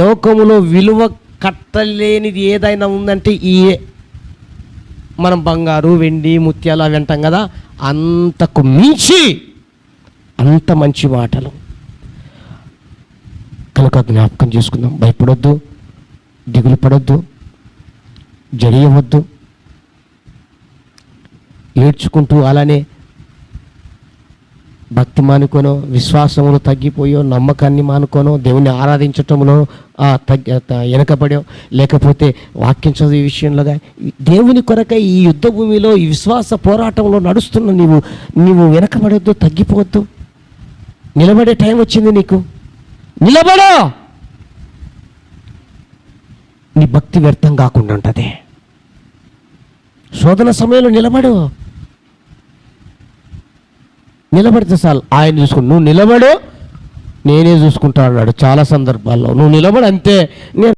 లోకములో విలువ కట్టలేనిది ఏదైనా ఉందంటే ఈ మనం బంగారు వెండి ముత్యాలు అవి అంటాం కదా అంతకు మించి అంత మంచి మాటలు. కనుక జ్ఞాపకం చేసుకుందాం. భయపడొద్దు దిగులు పడొద్దు జడియవద్దు. ఏడ్చుకుంటూ అలానే భక్తి మానుకోనో విశ్వాసములు తగ్గిపోయో నమ్మకాన్ని మానుకోనో దేవుని ఆరాధించటంలో తగ్గి వెనకబడో లేకపోతే వాక్యం చదివే విషయంలోగా దేవుని కొరకై ఈ యుద్ధ భూమిలో ఈ విశ్వాస పోరాటంలో నడుస్తున్న నీవు నీవు వెనకబడొద్దు తగ్గిపోవద్దు. నిలబడే టైం వచ్చింది నీకు. నిలబడో! నీ భక్తి వ్యర్థం కాకుండా ఉంటుంది. శోధన సమయంలో నిలబడు. నిలబడితే చాలు. ఆయన చూసుకుంటు నువ్వు నిలబడు నేనే చూసుకుంటా అన్నాడు. చాలా సందర్భాల్లో. నువ్వు నిలబడు అంతే. నేను